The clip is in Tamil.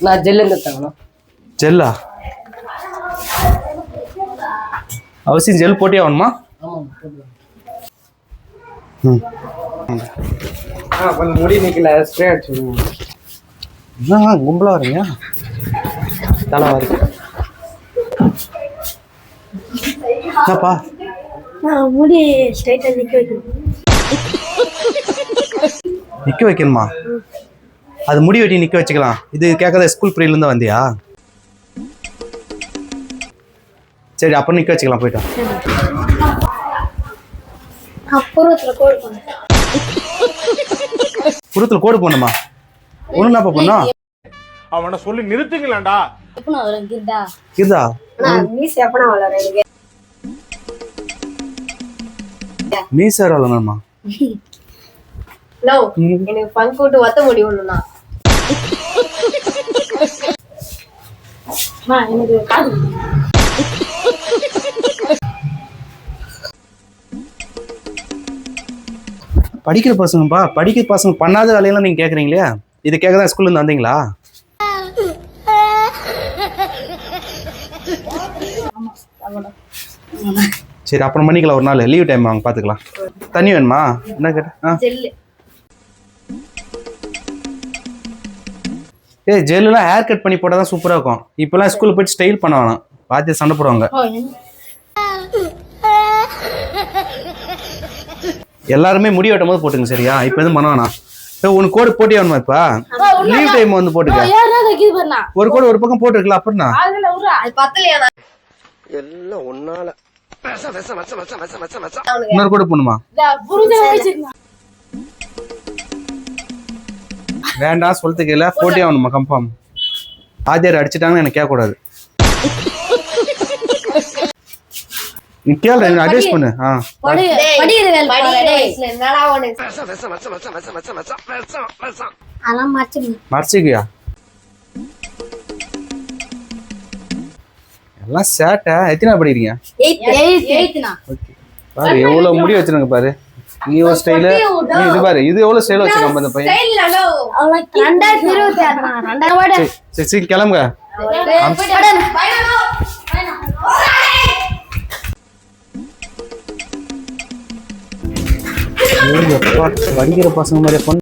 நான் ஜெல் எடுத்தாங்கண்ணா ஜெல்லா? அவசியம் ஜெல் போட்டே ஆகணுமா? ஆமாம் ம். ஆ கொஞ்சம் முடி நிற்கல ஸ்ப்ரே அடிச்சுடுங்க என்ன கும்பலாக வரீங்க? தலை வருது என்னப்பா? நான் முடி ஸ்ட்ரைட்டாக நிற்க வைக்கணும். நிற்க வைக்கணுமா? அது முடி வெட்டி நிற்க வச்சுக்கலாம். இது கேட்காத ஸ்கூல் பிரியிலேருந்து வந்தியா? சரி அப்புறம் நிற்க வச்சுக்கலாம் போயிட்டோம் புறத்தில் கோடு போடணுமா? ஒன்றும் என்ன பண்ணும் அவனை சொல்லி நிறுத்துங்களாண்டா. கிருதா மீசர் வளரணுமா? எனக்கு பங்கு விட்டு ஒத்த முடியும் எனக்கு காது. படிக்கிற பசங்கப்பா படிக்கிற பசங்க பண்ணாத வேலையெல்லாம் நீங்கள் கேட்குறீங்களே இது கேட்க தான் ஸ்கூல்லேருந்து வந்தீங்களா? சரி அப்புறம் பண்ணிக்கலாம் ஒரு நாள். லீவ் டைம் வாங்க பார்த்துக்கலாம் தண்ணி வேணுமா? என்ன கேட்ட ஆ? ஏய் ஜெல்லாம் ஹேர் கட் பண்ணி போட்டால் தான் சூப்பராக இருக்கும். இப்போலாம் ஸ்கூலில் போயிட்டு ஸ்டைல் பண்ண வேணாம் பார்த்து சண்டை போடுவாங்க. எல்லாருமே முடி வெட்டும் போது போட்டுங்க சரியா? இப்போ எதுவும் பண்ண வேணாம். ஏய், உனக்கு கோடு போட்டி வேணுமா இப்போ? லீவ் டைம் வந்து போட்டுக்க. யாரா தைக்கிது பண்ணா ஒரு கோடு ஒரு பக்கம் போட்டுருக்கலாம் பத்தலையா எல்லாம் ஒன்னால. இன்னொரு கோடு போடணுமா? வேண்டாம் சொல்றதுக்கு இல்லை ஃபோர்ட்டி ஆகணுமா கன்ஃபார்ம் ஆதியார் அடிச்சிட்டாங்கன்னு எனக்கு கேட்கக்கூடாது நீ கேள் அட்வைஸ் பண்ணு. ஆ. மறைச்சிக்கியா எல்லாம் சேட்டை. எத்தனை படிக்கிறீங்க? ஓகே. பாரு எவ்வளோ முடி வச்சிருங்க பாரு. நீ ஒரு ஸ்டைலு நீ இது பாரு இது எவ்வளவு ஸ்டைல் வச்சிருக்கான் இந்த பையன்? ரெண்டாயிரத்தி இருபத்தி ஆறுனா? ரெண்டாயிரம் சரி, சரி சரி கிளம்புங்க. படிக்கிற பசங்க மாதிரி பொண்ணு.